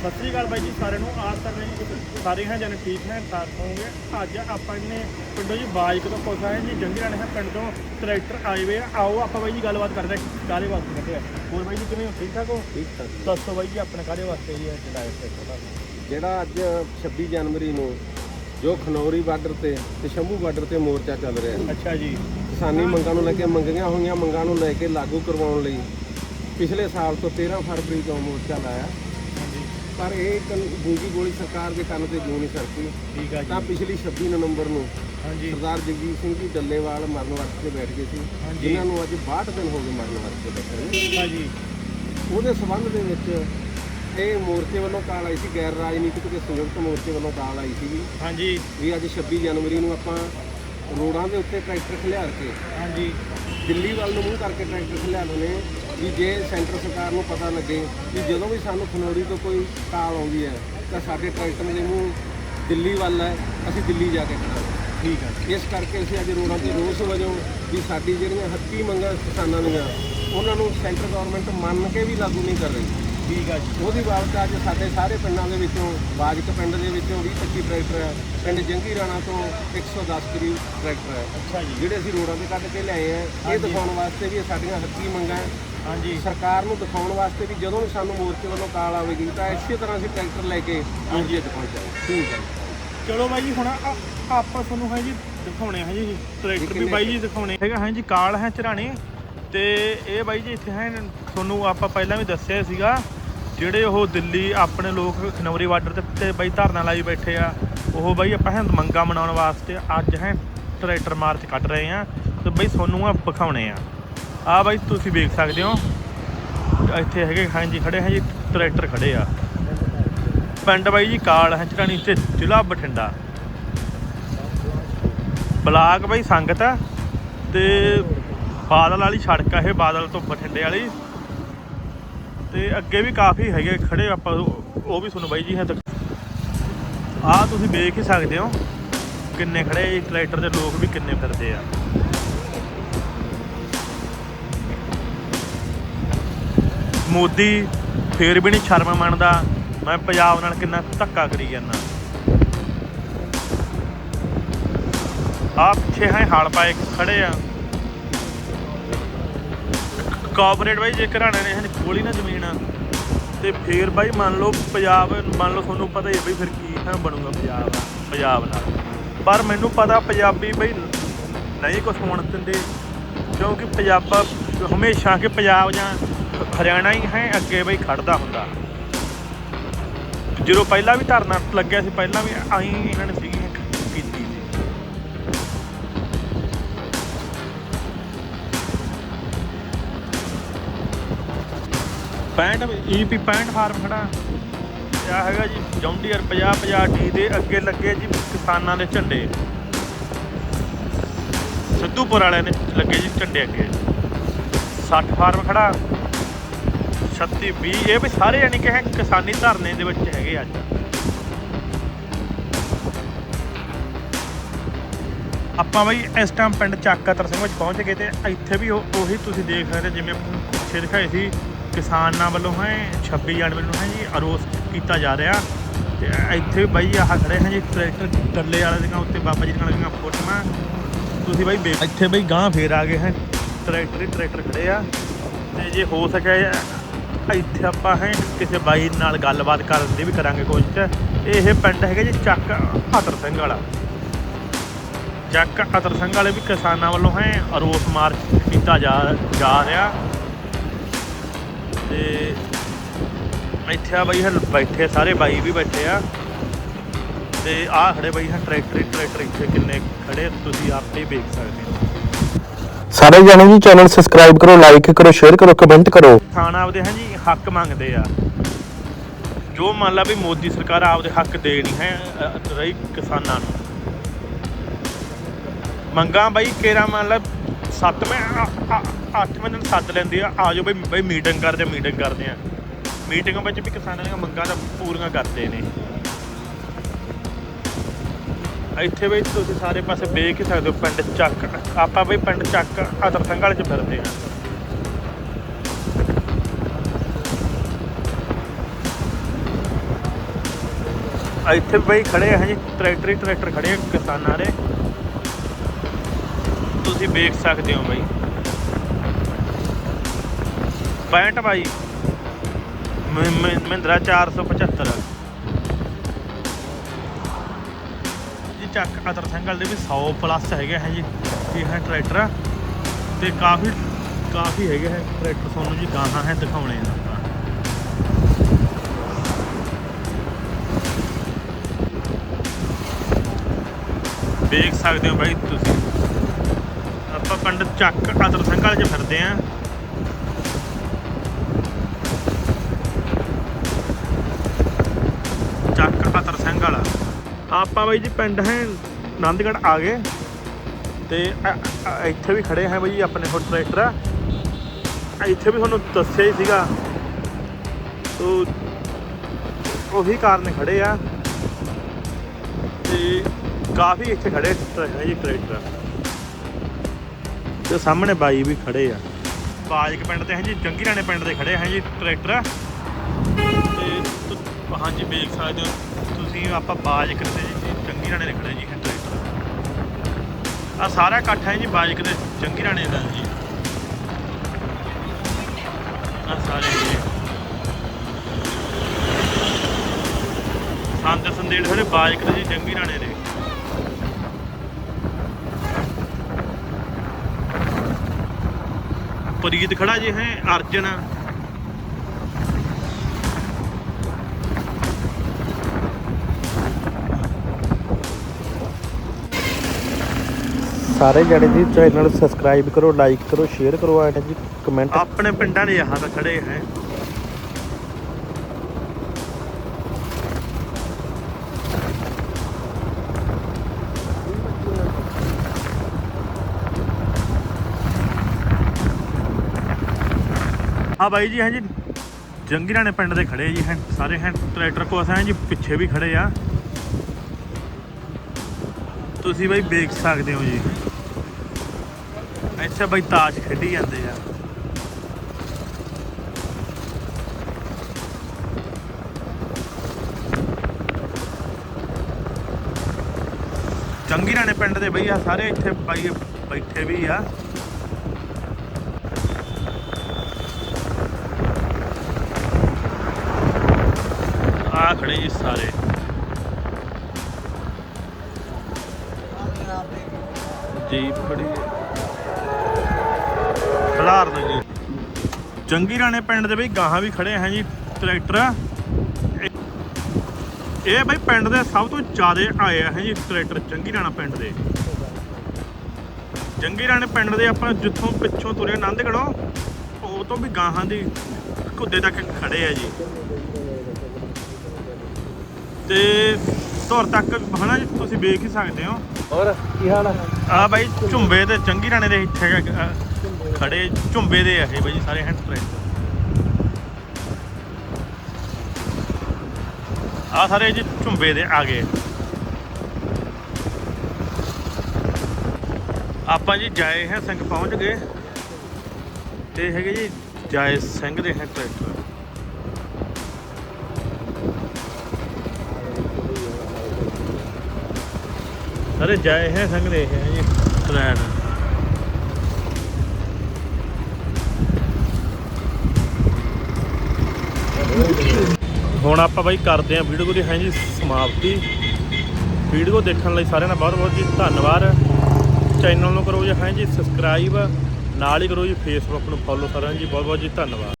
ਸਤਿ ਸ੍ਰੀ ਅਕਾਲ ਬਾਈ ਜੀ ਸਾਰਿਆਂ ਨੂੰ। ਆਸ ਕਰ ਰਹੇ ਸਾਰੇ ਹੈ ਜਨ ਠੀਕ ਹੈ ਠਾਕ ਹੋਵੋਗੇ। ਅੱਜ ਆਪਾਂ ਨੇ ਪਿੰਡੋਂ ਜੀ ਬਾਈਕ ਤੋਂ ਪੁੱਛ ਆਏ ਜੀ ਜੰਗੀ ਰਾਣੇ ਹੈ ਪਿੰਡ ਤੋਂ ਟਰੈਕਟਰ ਆਏ ਵੇ ਆ। ਆਓ ਆਪਾਂ ਬਾਈ ਜੀ ਗੱਲਬਾਤ ਕਰਦੇ ਹਾਂ ਕਾਹਦੇ ਵਾਸਤੇ ਕਰਦੇ ਆ? ਹੋਰ ਬਾਈ ਜੀ ਕਿਵੇਂ ਹੋ? ਠੀਕ ਠਾਕ ਹੋ? ਠੀਕ ਠਾਕ। ਦੱਸੋ ਬਾਈ ਜੀ ਆਪਣੇ ਕਾਹਦੇ ਵਾਸਤੇ ਜੀ ਇਹ ਚਲਾਇਆ ਟਰੈਕਟਰ ਜਿਹੜਾ ਅੱਜ 26 ਜਨਵਰੀ ਨੂੰ ਜੋ ਖਨੌਰੀ ਬਾਰਡਰ ਤੇ ਤੇ ਸ਼ੰਭੂ ਬਾਰਡਰ ਤੇ ਮੋਰਚਾ ਚੱਲ ਰਿਹਾ ਹੈ। ਅੱਛਾ ਜੀ। ਕਿਸਾਨੀ ਮੰਗਾਂ ਨੂੰ ਲੈ ਕੇ ਮੰਗੀਆਂ ਹੋਈਆਂ ਮੰਗਾਂ ਨੂੰ ਲੈ ਕੇ ਲਾਗੂ ਕਰਵਾਉਣ ਲਈ ਪਿਛਲੇ ਸਾਲ ਤੋਂ 13 ਫਰਵਰੀ ਤੋਂ ਮੋਰਚਾ ਲਾਇਆ। ਪਰ ਇਹ ਕੰਨ- ਗੂੰਗੀ ਗੋਲੀ ਸਰਕਾਰ ਦੇ ਕੰਨ ਤੇ ਜੂ ਨਹੀਂ ਸਰਕੀ। ਠੀਕ ਆ ਤਾਂ ਜੀ ਪਿਛਲੀ 26 ਨਵੰਬਰ ਨੂੰ ਹਾਂਜੀ। ਸਰਦਾਰ ਜਗਜੀਤ ਸਿੰਘ ਜੀ ਡੱਲੇਵਾਲ ਮਰਨ ਵਰਤ ਤੇ ਬੈਠ ਗਏ ਸੀ। ਹਾਂਜੀ। ਜਿਨ੍ਹਾਂ ਨੂੰ ਅੱਜ 62 ਦਿਨ ਹੋ ਗਏ ਮਰਨ ਵਰਤ ਤੇ ਬੈਠੇ ਨੂੰ। ਹਾਂਜੀ ਉਹਦੇ ਸਬੰਧ ਦੇ ਵਿੱਚ ਇਹ ਮੋਰਚੇ ਵੱਲੋਂ ਕਾਲ ਆਈ ਸੀ ਗੈਰ ਰਾਜਨੀਤਿਕ ਤੇ ਸੰਯੁਕਤ ਮੋਰਚੇ ਵੱਲੋਂ ਕਾਲ ਆਈ ਸੀ ਹਾਂਜੀ। ਵੀ ਅੱਜ 26 ਜਨਵਰੀ ਨੂੰ ਆਪਾਂ ਰੋਡਾਂ ਦੇ ਉੱਤੇ ਟਰੈਕਟਰ ਖਿਲਾਰ ਕੇ। ਹਾਂਜੀ। ਦਿੱਲੀ ਵੱਲ ਨੂੰ ਮੂੰਹ ਕਰਕੇ ਟਰੈਕਟਰ ਖਿਲਾਰਨੇ ਨੇ ਵੀ ਜੇ ਸੈਂਟਰ ਸਰਕਾਰ ਨੂੰ ਪਤਾ ਲੱਗੇ ਵੀ ਜਦੋਂ ਵੀ ਸਾਨੂੰ ਖਨੌਰੀ ਤੋਂ ਕੋਈ ਕਾਲ ਆਉਂਦੀ ਹੈ ਤਾਂ ਸਾਡੇ ਟਰੈਕਟਰ ਦੇ ਮੂੰਹ ਦਿੱਲੀ ਵੱਲ ਹੈ ਅਸੀਂ ਦਿੱਲੀ ਜਾ ਕੇ ਖੜਾਂਗੇ ਠੀਕ ਆ ਇਸ ਕਰਕੇ ਅਸੀਂ ਅੱਜ ਰੋਡਾਂ ਤੇ ਰੋਸ ਵਜੋਂ ਵੀ ਸਾਡੀ ਜਿਹੜੀਆਂ ਹੱਕੀ ਮੰਗਾਂ ਕਿਸਾਨਾਂ ਦੀਆਂ ਉਹਨਾਂ ਨੂੰ ਸੈਂਟਰ ਗਵਰਨਮੈਂਟ ਮੰਨ ਕੇ ਵੀ ਲਾਗੂ ਨਹੀਂ ਕਰ ਰਹੀ। ਠੀਕ ਆ ਜੀ। ਉਹਦੀ ਬਾਬਤ ਅੱਜ ਸਾਡੇ ਸਾਰੇ ਪਿੰਡਾਂ ਦੇ ਵਿੱਚੋਂ ਬਾਜਕ ਪਿੰਡ ਦੇ ਵਿੱਚੋਂ 20 25 ਟਰੈਕਟਰ ਹੈ। ਪਿੰਡ ਜੰਗੀ ਰਾਣਾ ਤੋਂ 110 ਕਰੀਬ ਟਰੈਕਟਰ ਹੈ। ਅੱਛਾ ਜੀ। ਜਿਹੜੇ ਅਸੀਂ ਰੋਡਾਂ ਤੇ ਕੱਢ ਕੇ ਲਿਆਏ ਆ ਇਹ। ਦਿਖਾਉਣ ਵਾਸਤੇ ਵੀ ਇਹ ਸਾਡੀਆਂ ਹੱਕੀ ਮੰਗਾਂ ਹਾਂਜੀ। ਸਰਕਾਰ ਨੂੰ ਦਿਖਾਉਣ ਵਾਸਤੇ ਵੀ ਜਦੋਂ ਵੀ ਸਾਨੂੰ ਮੋਰਚੇ ਵੱਲੋਂ ਕਾਲ ਆਵੇਗੀ ਤਾਂ ਇਸੇ ਤਰ੍ਹਾਂ ਅਸੀਂ ਟਰੈਕਟਰ ਲੈ ਕੇ ਮੋਰਚੇ ਤੇ ਪਹੁੰਚਾਂਗੇ। ਠੀਕ ਹੈ ਚਲੋ ਬਾਈ ਜੀ ਹੁਣ ਆਪਾਂ ਤੁਹਾਨੂੰ ਹੈ ਜੀ ਦਿਖਾਉਣੇ ਹੈ ਜੀ ਟਰੈਕਟਰ ਵੀ ਬਾਈ ਜੀ ਦਿਖਾਉਣੇ ਹੈਗਾ ਹੈ ਜੀ ਕਾਲ ਹੈ ਚਰਾਣੇ ਤੇ ਇਹ ਬਾਈ ਜੀ ਇੱਥੇ ਹੈ ਤੁਹਾਨੂੰ ਆਪਾਂ ਪਹਿਲਾਂ ਵੀ ਦੱਸਿਆ ਸੀਗਾ, ਜਿਹੜੇ ਉਹ ਦਿੱਲੀ ਆਪਣੇ ਲੋਕ ਖਨੌਰੀ ਬਾਰਡਰ ਤੇ ਤੇ ਬਾਈ ਧਰਨਾ ਲਾਈ ਬੈਠੇ ਆ, ਉਹ ਬਾਈ ਆਪਾਂ ਹੈ ਮੰਗਾ ਮਨਾਉਣ ਵਾਸਤੇ ਅੱਜ ਹੈ ਟਰੈਕਟਰ ਮਾਰਚ ਕੱਢ ਰਹੇ ਆ, ਤੇ ਬਾਈ ਤੁਹਾਨੂੰ ਆ ਵਿਖਾਉਣੇ ਆ। ਆ ਬਾਈ ਤੁਸੀਂ ਵੇਖ ਸਕਦੇ ਹੋ, ਇੱਥੇ ਹੈਗੇ ਹਾਂਜੀ, ਖੜੇ ਹੈ ਜੀ ਟਰੈਕਟਰ ਖੜੇ ਆ। ਪਿੰਡ ਬਾਈ ਜੀ ਕਾਲ ਹੈ ਚਰਾਣੀ ਤੇ ਜ਼ਿਲ੍ਹਾ ਬਠਿੰਡਾ। ਬਲਾਕ ਬਾਈ ਸੰਗਤ ਆ, ਤੇ ਬਾਦਲ ਵਾਲੀ ਸੜਕ ਆ ਇਹ, ਬਾਦਲ ਤੋਂ ਬਠਿੰਡੇ ਵਾਲੀ। ਤੇ ਅੱਗੇ ਵੀ ਕਾਫੀ ਹੈਗੇ ਖੜੇ, ਆਪਾਂ ਉਹ ਵੀ ਤੁਹਾਨੂੰ ਬਾਈ ਜੀ ਹੈ ਆ ਤੁਸੀਂ ਵੇਖ ਹੀ ਸਕਦੇ ਹੋ ਕਿੰਨੇ ਖੜੇ, ਇਹ ਟਰੈਕਟਰ ਦੇ ਲੋਕ ਵੀ ਕਿੰਨੇ ਫਿਰਦੇ ਆ। ਮੋਦੀ ਫੇਰ ਵੀ ਨਹੀਂ ਸ਼ਰਮ ਮੰਨਦਾ, ਮੈਂ ਪੰਜਾਬ ਨਾਲ ਕਿੰਨਾ ਧੱਕਾ ਕਰੀ ਜਾਂਦਾ। ਆ ਪਿੱਛੇ ਹੈ ਹਲ ਪਾਏ ਖੜੇ ਆ। ਕਾਰਪੋਰੇਟ ਬਾਈ, ਜੇ ਘਰਾਣੇ ਨੇ ਇਹਨੇ ਕੋਲੀ ਨਾ ਜ਼ਮੀਨ ਆ ਤੇ ਫੇਰ ਬਾਈ ਮੰਨ ਲਓ ਪੰਜਾਬ, ਮੰਨ ਲਓ ਤੁਹਾਨੂੰ ਪਤਾ ਹੀ ਹੈ ਬਈ ਫਿਰ ਕੀ ਹੈ ਬਣੂਗਾ ਪੰਜਾਬ ਪੰਜਾਬ ਨਾਲ। ਪਰ ਮੈਨੂੰ ਪਤਾ ਪੰਜਾਬੀ ਬਈ ਨਹੀਂ ਕੁਛ ਹੋਣ ਦਿੰਦੇ, ਕਿਉਂਕਿ ਪੰਜਾਬਾ, ਹਮੇਸ਼ਾ ਕਿ ਪੰਜਾਬ ਜਾਂ ਹਰਿਆਣਾ ਹੀ ਹੈ, ਅੱਗੇ ਬਈ ਖੜਦਾ ਹੁੰਦਾ। ਜਦੋਂ ਪਹਿਲਾਂ ਵੀ ਧਰਨਾ ਲੱਗਿਆ ਸੀ, ਪਹਿਲਾਂ ਵੀ ਆਈ ਇਹਨਾਂ ਨੇ ਸੀਗੀ। ਪੈਂਹਠ ਈ ਪੀ 65 ਫਾਰਮ ਖੜਾ। ਆ ਹੈਗਾ ਜੀ? ਜੌਂਡੀਅਰ 50 50 ਡੀ ਦੇ ਅੱਗੇ ਲੱਗੇ ਜੀ ਕਿਸਾਨਾਂ ਦੇ ਝੰਡੇ। ਸਿੱਧੂਪੁਰ ਵਾਲਿਆਂ ਨੇ ਲੱਗੇ ਜੀ ਝੰਡੇ ਅੱਗੇ। 60 ਫਾਰਮ ਖੜਾ। 36 20 ਇਹ ਵੀ ਸਾਰੇ ਯਾਨੀ ਕਿ ਹੈ ਕਿਸਾਨੀ ਧਰਨੇ ਦੇ ਵਿੱਚ ਹੈਗੇ ਅੱਜ। ਆਪਾਂ ਬਈ ਇਸ ਟਾਈਮ ਪਿੰਡ ਚੱਕਾਤਰ ਸਿੰਘ ਵਿੱਚ ਪਹੁੰਚ ਗਏ ਤੇ ਇੱਥੇ ਵੀ ਉਹੀ ਤੁਸੀਂ ਦੇਖ ਸਕਦੇ ਜਿਵੇਂ ਪਿੱਛੇ ਦਿਖਾਏ ਸੀ। ਕਿਸਾਨਾਂ ਵੱਲੋਂ ਹੈ 26 ਜਨਵਰੀ ਨੂੰ ਹੈ ਜੀ ਅਰੋਸ ਕੀਤਾ ਜਾ ਰਿਹਾ। ਤੇ ਇੱਥੇ ਵੀ ਬਾਈ ਆਹ ਖੜੇ ਹੈ ਜੀ, ਟਰੈਕਟਰ ਟੱਲੇ ਵਾਲੇ ਦੀਆਂ ਉੱਤੇ ਬਾਬਾ ਜੀ ਦੀਆਂ ਲੱਗੀਆਂ ਫੋਟੋਆਂ। ਤੁਸੀਂ ਬਾਈ ਵੇਖ- ਇੱਥੇ ਬਈ ਗਾਂ ਫੇਰ ਆ ਗਏ ਹੈ ਟਰੈਕਟਰ ਹੀ ਟਰੈਕਟਰ ਖੜੇ ਆ। ਤੇ ਜੇ ਹੋ ਸਕਿਆ ਇੱਥੇ ਆਪਾਂ ਹੈ, ਕਿਸੇ ਬਾਈ ਨਾਲ ਗੱਲਬਾਤ ਕਰਨ ਦੀ ਵੀ ਕਰਾਂਗੇ ਕੋਸ਼ਿਸ਼। ਇਹ ਪਿੰਡ ਹੈਗਾ ਜੀ ਚੱਕ ਹਤਰ ਸਿੰਘ ਵਾਲਾ। ਚੱਕ ਅਤਰ ਸਿੰਘ ਵਾਲੇ ਵੀ ਕਿਸਾਨਾਂ ਵੱਲੋਂ ਹੈ ਰੋਸ ਮਾਰਚ ਕੀਤਾ ਜਾ ਜਾ ਰਿਹਾ। ਤੇ ਇੱਥੇ ਆ ਬਾਈ ਹਲ ਬੈਠੇ ਸਾਰੇ ਬਾਈ ਵੀ ਬੈਠੇ ਆ। ਤੇ ਆਹ ਖੜੇ ਬਾਈ ਹੈ ਟਰੈਕਟਰ ਟਰੈਕਟਰ ਇੱਥੇ ਕਿੰਨੇ ਖੜੇ ਤੁਸੀਂ ਆਪੇ ਵੇਖ ਸਕਦੇ ਹੋ। ਸਾਰੇ ਜਣੇ ਜੀ ਚੈਨਲ ਸਬਸਕ੍ਰਾਈਬ ਕਰੋ ਲਾਈਕ ਕਰੋ ਸ਼ੇਅਰ ਕਰੋ ਕਮੈਂਟ ਕਰੋ। ਕਿਸਾਨ ਆਪਦੇ ਹੈ ਜੀ ਹੱਕ ਮੰਗਦੇ ਆ। ਜੋ ਮੰਨ ਲਾ ਵੀ ਮੋਦੀ ਸਰਕਾਰ ਆਪਦੇ ਹੱਕ ਦੇ ਨਹੀਂ ਹੈ ਰਹੀ ਕਿਸਾਨਾਂ ਨੂੰ। ਮੰਗਾਂ ਬਾਈ ਕੇਰਾ ਮੰਨ ਲਾ ਸੱਤਵੇਂ ਅ- ਅ- ਅੱਠਵੇਂ ਦਿਨ ਸੱਦ ਲੈਂਦੀ ਆ। ਆ ਜਾਓ ਬਈ ਬਈ ਮੀਟਿੰਗ ਕਰਦੇ ਆ ਮੀਟਿੰਗ ਕਰਦੇ ਆ। ਮੀਟਿੰਗਾਂ ਵਿੱਚ ਵੀ ਕਿਸਾਨਾਂ ਦੀਆਂ ਮੰਗਾਂ ਤਾਂ ਪੂਰੀਆਂ ਕਰਦੇ ਨੇ। ਇੱਥੇ ਬਈ ਤੁਸੀਂ ਸਾਰੇ ਪਾਸੇ ਵੇਖ ਹੀ ਸਕਦੇ ਹੋ, ਪਿੰਡ ਚੱਕ, ਆਪਾਂ ਬਈ ਪਿੰਡ ਚੱਕ, ਅਤਰ ਸਿੰਘ ਵਾਲੇ ਚ ਫਿਰਦੇ ਆ। ਇੱਥੇ ਬਈ ਖੜੇ ਆ ਜੀ ਟਰੈਕਟਰ ਹੀ ਟਰੈਕਟਰ ਖੜੇ ਆ ਕਿਸਾਨਾਂ ਦੇ। ਤੁਸੀਂ ਵੇਖ ਸਕਦੇ ਹੋ ਬਾਈ। 65 ਬਾਈ। ਮ- ਮ- ਮਹਿੰਦਰਾ 475 ਜੀ ਚੱਕ ਅਤਰ ਸੰਗਲ ਦੇ ਵੀ 100 ਪਲੱਸ ਹੈਗੇ ਹੈ ਜੀ, ਇਹ ਹੈ ਟਰੈਕਟਰ। ਤੇ ਕਾਫੀ ਕਾਫੀ ਹੈਗੇ ਹੈ ਟਰੈਕਟਰ ਤੁਹਾਨੂੰ ਜੀ ਗਾਹਾਂ ਹੈ ਦਿਖਾਉਣੇ ਆ ਦੇਖ ਸਕਦੇ ਹੋ ਬਾਈ ਤੁਸੀਂ। ਪਿੰਡ ਚੱਕ ਅਤਰ ਸੰਘਲ 'ਚ ਫਿਰਦੇ ਆਂ। ਚੱਕ ਅਤਰ ਸੰਘਲ ਆਪਾਂ ਬਾਈ ਜੀ ਪਿੰਡ ਹੈ ਆਨੰਦਗੜ੍ਹ ਆ ਗਏ। ਤੇ ਇੱਥੇ ਵੀ ਖੜੇ ਹੈ ਬਾਈ ਆਪਣੇ ਕੋਲ ਟਰੈਕਟਰ। ਇੱਥੇ ਵੀ ਤੁਹਾਨੂੰ ਦੱਸਿਆ ਹੀ ਸੀਗਾ। ਤੋ ਉਹੀ ਕਾਰਨ ਖੜੇ ਆ। ਤੇ ਕਾਫੀ ਇੱਥੇ ਖੜੇ ਟਰੈਕਟਰ ਜੀ ਟਰੈਕਟਰ। ਤੇ ਸਾਹਮਣੇ ਬਾਈ ਵੀ ਖੜੇ ਆ। ਬਾਜਕ ਪਿੰਡ ਤੇ ਹੈ ਜੰਗੀ ਰਾਣੇ ਪਿੰਡ ਦੇ ਖੜੇ ਹੈ ਟਰੈਕਟਰ। ਤੇ ਤੁ- ਹਾਂਜੀ, ਵੇਖ ਸਕਦੇ ਹੋ, ਤੁਸੀਂ ਆਪਾਂ ਬਾਜਕ ਦੇ ਜੀ, ਜੰਗੀ ਰਾਣੇ ਦੇ ਖੜੇ ਜੀ, ਇਹ ਟਰੈਕਟਰ। ਆ ਸਾਰਾ ਇਕੱਠ ਹੈ ਜੀ, ਬਾਜਕ ਦੇ ਜੰਗੀ ਰਾਣੇ ਦਾ ਜੀ। ਆ ਸਾਰੇ ਜੀ। ਸੰਤ ਸੰਦੇੜ ਹੋਰੇ ਬਾਜਕ ਦੇ ਜੀ, ਜੰਗੀ ਰਾਣੇ ਦੇ। ਪ੍ਰੀਤ ਖੜਾ ਜੀ ਹੈ ਅਰਜਨ। ਸਾਰੇ ਜਣੇ ਜੀ ਚੈਨਲ ਨੂੰ ਸਬਸਕ੍ਰਾਈਬ ਕਰੋ ਲਾਈਕ ਕਰੋ ਸ਼ੇਅਰ ਕਰੋ ਐਂਡ ਜੀ ਕਮੈਂਟ ਆਪਣੇ ਪਿੰਡਾਂ ਦੇ ਆਹ ਤਾਂ ਖੜੇ ਹੈ। ਆ ਬਾਈ ਜੀ, ਹੈ ਜੀ। ਜੰਗੀ ਰਾਣੇ ਪਿੰਡ ਦੇ ਖੜੇ ਜੀ, ਹੈਂ। ਸਾਰੇ, ਹੈਂ। ਟਰੈਕਟਰ ਕੋਸ ਹੈ ਜੀ, ਪਿੱਛੇ ਵੀ ਖੜੇ ਆ। ਤੁਸੀਂ ਬਾਈ ਵੇਖ ਸਕਦੇ ਹੋ ਜੀ। ਇੱਥੇ ਬਾਈ ਤਾਸ਼ ਖੇਡੀ ਜਾਂਦੇ ਆ। ਜੰਗੀ ਰਾਣੇ ਪਿੰਡ ਦੇ ਬਈ ਆ, ਸਾਰੇ ਇੱਥੇ ਬਾਈ ਬੈਠੇ ਵੀ ਆ। ਖੜੇ ਜੀ ਸਾਰੇ। ਜੀ, ਫੜੀ। ਖਲਾਰ ਦੋ ਜੀ। ਜੰਗੀ ਰਾਣੇ ਪਿੰਡ ਦੇ ਬਈ ਗਾਹਾਂ ਵੀ ਖੜੇ ਹੈ ਜੀ, ਟਰੈਕਟਰ। ਇਹ- ਬਈ ਪਿੰਡ ਦੇ ਸਭ ਤੋਂ ਜ਼ਿਆਦਾ ਆਏ ਆ ਹੈ ਜੀ, ਟਰੈਕਟਰ ਚੰਗੀ ਰਾਣਾ ਪਿੰਡ ਦੇ। ਜੰਗੀ ਰਾਣੇ ਪਿੰਡ ਦੇ ਆਪਾਂ ਜਿੱਥੋਂ ਪਿੱਛੋਂ ਤੁਰੇ ਆਨੰਦਗੜ੍ਹੋਂ ਉਹ ਤੋਂ ਵੀ ਗਾਹਾਂ ਦੀ ਕੁੱਦੇ ਤੱਕ ਖੜੇ ਆ ਜੀ। ਤੇ ਧੁਰ ਤੱਕ ਹਨਾ ਜੀ ਤੁਸੀਂ ਵੇਖ ਹੀ ਸਕਦੇ ਹੋ। ਹੋਰ ਕੀ ਹਾਲ ਆ? ਆ ਬਾਈ ਝੁੰਬੇ ਤੇ ਚੰਗੀ ਰਾਣੇ ਦੇ ਇੱਥੇ ਖੜੇ ਝੁੰਬੇ ਦੇ ਆ ਇਹ ਬਾਈ ਸਾਰੇ ਹੈਂਡ ਟਰੈਕਟਰ ਆ ਸਾਰੇ ਜੀ ਝੁੰਬੇ ਦੇ ਆ ਗਏ। ਆਪਾਂ ਜੀ ਜਾਏ ਹੈ ਸਿੰਘ ਪਹੁੰਚ ਗਏ। ਤੇ ਹੈਗੇ ਜੀ ਜਾਏ ਸਿੰਘ ਦੇ ਹੈ ਟਰੈਕਟਰ ਸਾਰੇ ਜਾਏ ਹੈ ਸਿੰਘ ਦੇ ਹੈ ਜੀ ਟ੍ਰੈਨ ਹੁਣ ਆਪਾਂ ਬਾਈ ਕਰਦੇ ਆਂ ਵੀਡੀਓ ਦੀ ਹੈ ਜੀ ਸਮਾਪਤੀ। ਵੀਡੀਓ ਦੇਖਣ ਲਈ ਸਾਰਿਆਂ ਦਾ ਬਹੁਤ ਬਹੁਤ ਜੀ ਧੰਨਵਾਦ। ਚੈਨਲ ਨੂੰ ਕਰੋ ਜੀ ਹੈ ਜੀ ਸਬਸਕ੍ਰਾਈਬ ਨਾਲ ਹੀ ਕਰੋ ਜੀ ਫੇਸਬੁੱਕ ਨੂੰ ਫੋਲੋ ਸਾਰਿਆਂ ਜੀ ਬਹੁਤ ਬਹੁਤ ਜੀ ਧੰਨਵਾਦ।